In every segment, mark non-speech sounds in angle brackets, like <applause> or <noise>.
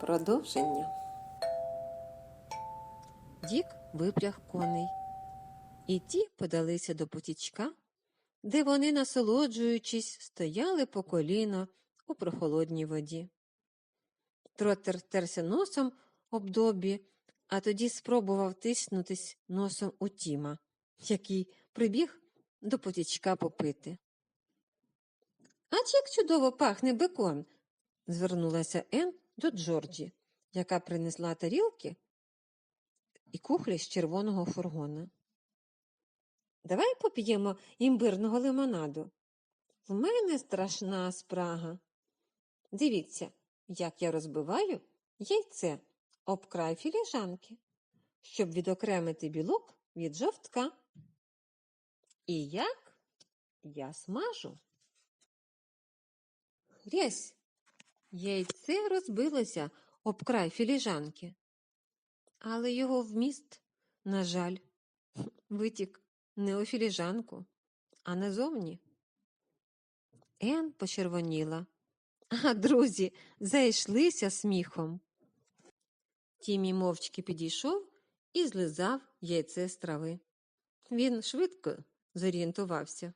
Продовження. Дік випряг коней, і ті подалися до потічка, де вони, насолоджуючись, стояли по коліно у прохолодній воді. Тротер терся носом об добі, а тоді спробував тиснутись носом у Тіма, який прибіг до потічка попити. Ач як чудово пахне бекон, звернулася Ен до Джорджі, яка принесла тарілки і кухлі з червоного фургона. Давай поп'ємо імбирного лимонаду. В мене страшна спрага. Дивіться, як я розбиваю яйце об край філіжанки, щоб відокремити білок від жовтка. І як я смажу. Рязь, яйце розбилося об край філіжанки, але його вміст, на жаль, <laughs> витік не у філіжанку, а назовні. Ен почервоніла, а друзі зайшлися сміхом. Тімі мовчки підійшов і злизав яйце з трави. Він швидко зорієнтувався.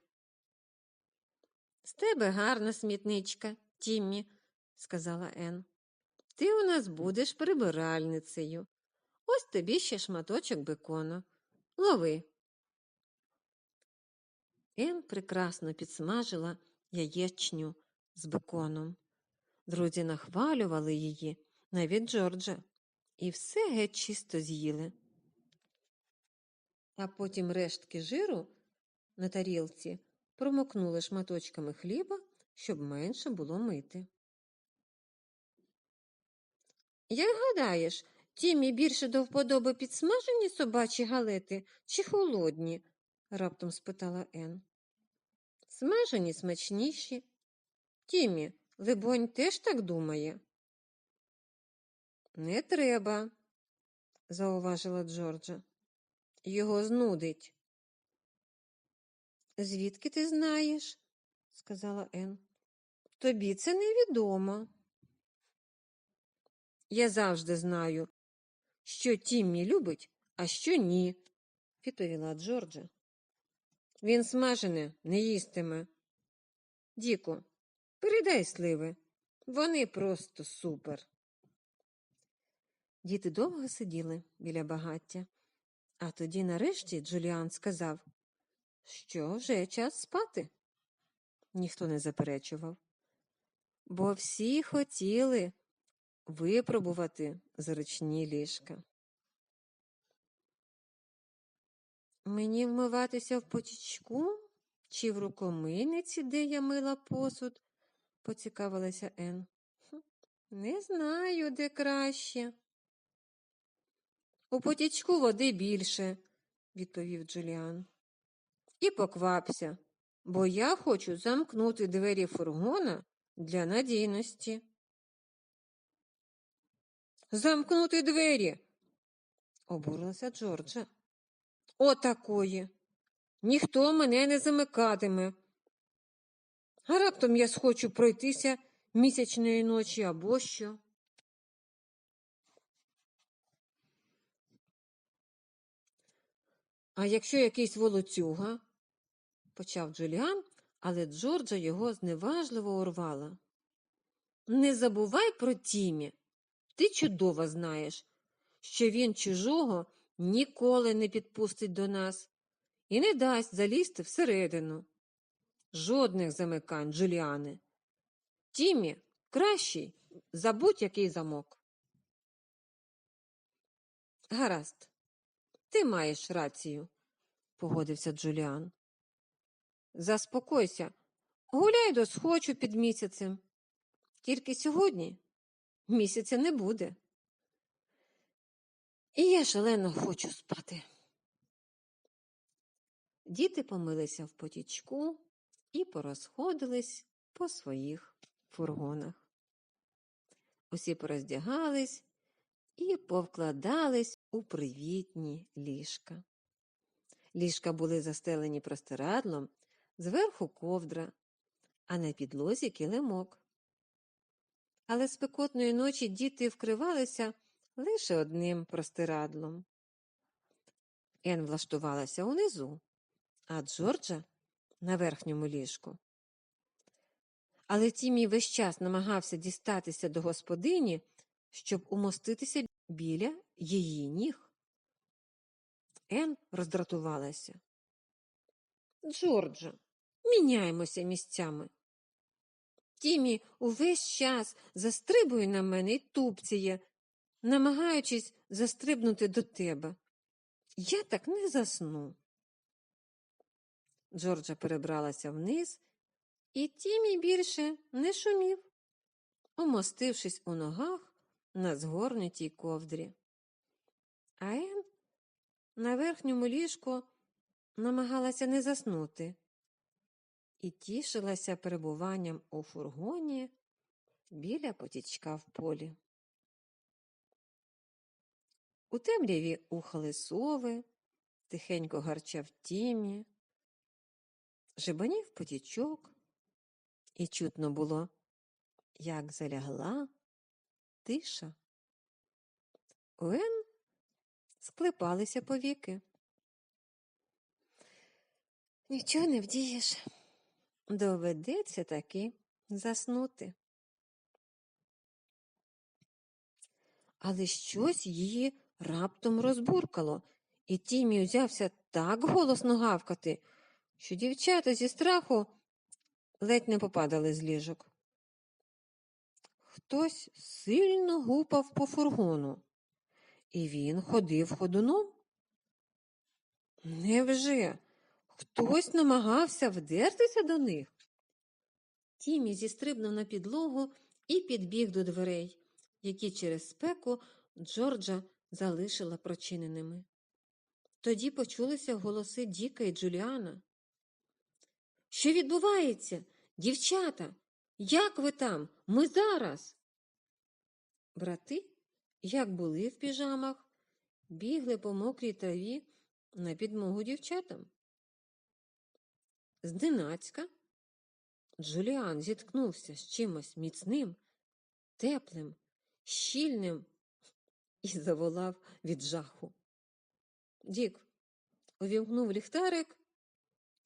З тебе гарна смітничка, Тіммі, сказала Ен. Ти у нас будеш прибиральницею. Ось тобі ще шматочок бекону. Лови. Ен прекрасно підсмажила яєчню з беконом. Друзі нахвалювали її, навіть Джорджа, і все геть чисто з'їли. А потім рештки жиру на тарілці промокнули шматочками хліба, щоб менше було мити. Як гадаєш, Тімі більше до вподоби підсмажені собачі галети чи холодні? раптом спитала Ен. Смажені смачніші. Тімі, либонь, теж так думає. Не треба, зауважила Джорджа. Його знудить. Звідки ти знаєш? сказала Ен. Тобі це невідомо. Я завжди знаю, що Тіммі любить, а що ні, відповіла Джорджа. Він смажене не їстиме. Діку, передай сливи. Вони просто супер. Діти довго сиділи біля багаття, а тоді нарешті Джуліан сказав, що вже час спати. Ніхто не заперечував, бо всі хотіли випробувати зручні ліжка. Мені вмиватися в потічку чи в рукомийниці, де я мила посуд, поцікавилася Ен. Не знаю, де краще. У потічку води більше, відповів Джуліан. І поквапся, бо я хочу замкнути двері фургона для надійності. Замкнути двері, обурилася Джорджа. Отакої. Ніхто мене не замикатиме. А раптом я схочу пройтися місячної ночі або що. А якщо якийсь волоцюга, почав Джуліан, але Джорджа його зневажливо урвала. Не забувай про Тімі. Ти чудово знаєш, що він чужого ніколи не підпустить до нас і не дасть залізти всередину. Жодних замикань, Джуліане. Тімі кращий за будь-який замок. Гаразд, ти маєш рацію, погодився Джуліан. Заспокойся, гуляй до схочу під місяцем. Тільки сьогодні місяця не буде. І я шалено хочу спати. Діти помилися в потічку і порозходились по своїх фургонах. Усі пороздягались і повкладались у привітні ліжка. Ліжка були застелені простирадлом, зверху ковдра, а на підлозі килимок. Але спекотної ночі діти вкривалися лише одним простирадлом. Ен влаштувалася унизу, а Джорджа на верхньому ліжку. Але Тімі весь час намагався дістатися до господині, щоб умоститися біля її ніг. Ен роздратувалася. Джорджа, міняємося місцями. Тімі увесь час застрибує на мене і тупціє, намагаючись застрибнути до тебе. Я так не засну. Джорджа перебралася вниз, і Тімі більше не шумів, умостившись у ногах на згорнутій ковдрі. А Ен на верхньому ліжку намагалася не заснути і тішилася перебуванням у фургоні біля потічка в полі. У темряві ухали сови, тихенько гарчав тімі, жебанів потічок, і чутно було, як залягла тиша. У Ен склепалися повіки. Нічого не вдієш. Доведеться таки заснути. Але щось її раптом розбуркало, і Тімі взявся так голосно гавкати, що дівчата зі страху ледь не попадали з ліжок. Хтось сильно гупав по фургону, і він ходив ходуном. Невже? Хтось намагався вдертися до них. Тімі зістрибнув на підлогу і підбіг до дверей, які через спеку Джорджа залишила прочиненими. Тоді почулися голоси Діка і Джуліана. Що відбувається? Дівчата, як ви там? Ми зараз. Брати, як були в піжамах, бігли по мокрій траві на підмогу дівчатам. Зненацька Джуліан зіткнувся з чимось міцним, теплим, щільним і заволав від жаху. Дік увімкнув ліхтарик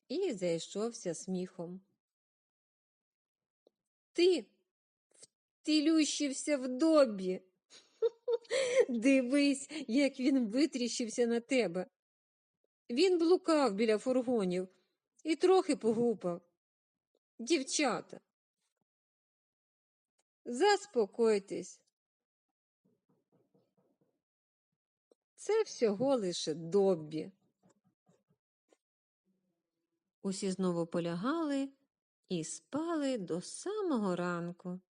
і зайшовся сміхом. Ти втілющився в добі. <laughs> Дивись, як він витріщився на тебе. Він блукав біля фургонів і трохи погупав. Дівчата, заспокойтесь. Це всього лише добі. Усі знову полягали і спали до самого ранку.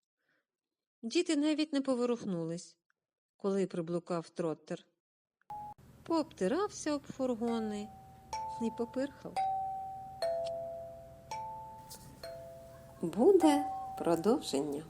Діти навіть не поворухнулись, коли приблукав троттер. Пообтирався об фургони і попирхав. Буде продовження.